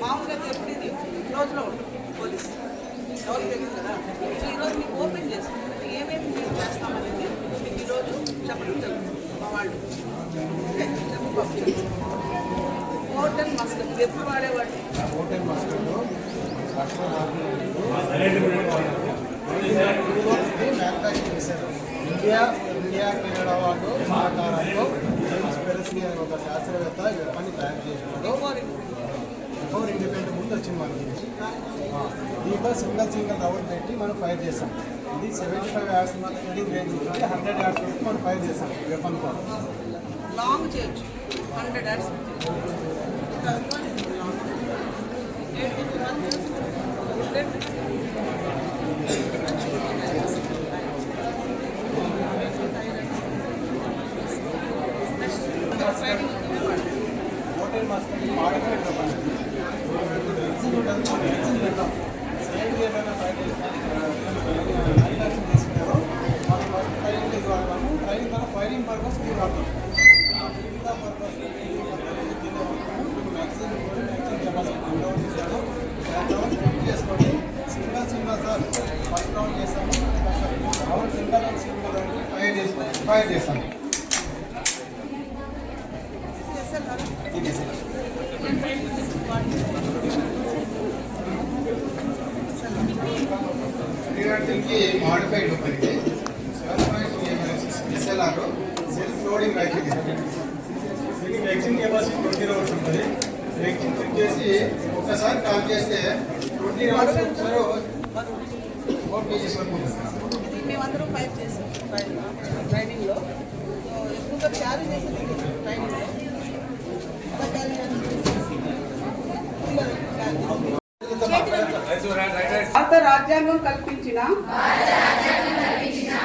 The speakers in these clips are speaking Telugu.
మామూలుగా ఎప్పుడు ఇది రోజులో పోలీస్ ఎవరు తెలియదు కదా ఈరోజు మీకు ఓపెన్ చేసి ఏమేమి మీరు చేస్తామనేది ఈరోజు చెప్పడం జరుగుతుంది మా వాళ్ళు చెప్పు హోటల్ హోటల్ మస్కట్ చేశారు ఇండియా ఇండియా కెనడా వాళ్ళు సహకారంలో పెరస్లీ అనే ఒక శాస్త్రవేత్త ఈ వెపన్ని తయారు చేసినాడు ఫోర్ ఇండిపెండెంట్ ముందు వచ్చింది మనకి దీంట్లో సింగల్ సింగల్ రౌండ్ పెట్టి మనం ఫైర్ చేస్తాం. ఇది seventy five yards reading range ఉంటుంది. హండ్రెడ్ యార్డ్స్ వరకు మనం ఫైర్ చేస్తాం వెపన్ కూడా లాంగ్ చేయొచ్చు. Hundred hours hotel mustard modified weapon same ఏదైనా ఫైర్ మనం ట్రైనింగ్ వాడతాము ట్రైనింగ్ ద్వారా ఫైరింగ్ పర్పస్ మీరు వాడతాం purpose maximum maximum capacity down fit చేసుకొని single single sir first round చేస్తాము రౌండ్ సింగల్ సింగల్ ఫైర్ చేస్తాం ఫైర్ శ్రీరాటికి మాడిఫైడ్ ఉంటుంది seven point SLR self loading rifle దీనికి మ్యాక్సిమం కెపాసిటీ ట్వంటీ రౌండ్స్ ఉంటుంది మ్యాక్సిమం ఫిట్ చేసి ఒక్కసారి కాల్ చేస్తే ట్వంటీ రౌండ్స్ ఒకసారి ఫోర్ పీసెస్ వరకు ఉంటుంది ఇది మేమందరం ఫైట్ చేసాం ట్రైనింగ్లో ఎక్కువగా క్యారీ చేసేది ట్రైనింగ్లో ఇంకా క్యారీ భారత రాజ్యాంగం కల్పించిన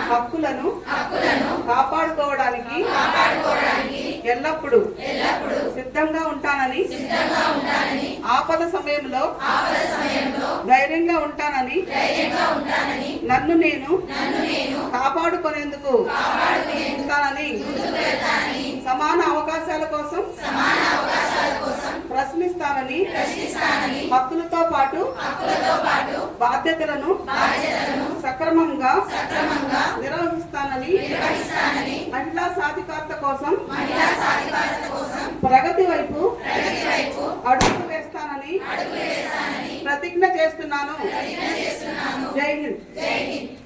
హక్కులను కాపాడుకోవడానికి ఎల్లప్పుడూ సిద్ధంగా ఉంటానని ఆపద సమయంలో ధైర్యంగా ఉంటానని నన్ను నేను కాపాడుకునేందుకు ఉంటానని సమాన అవకాశాల కోసం ప్రశ్నిస్తానని హక్కులతో పాటు బాధ్యతలను సక్రమంగా నిర్వహిస్తానని మహిళా సాధికారత కోసం ప్రగతి వైపు అడుగులు వేస్తానని ప్రతిజ్ఞ చేస్తున్నాను. జై హింద్.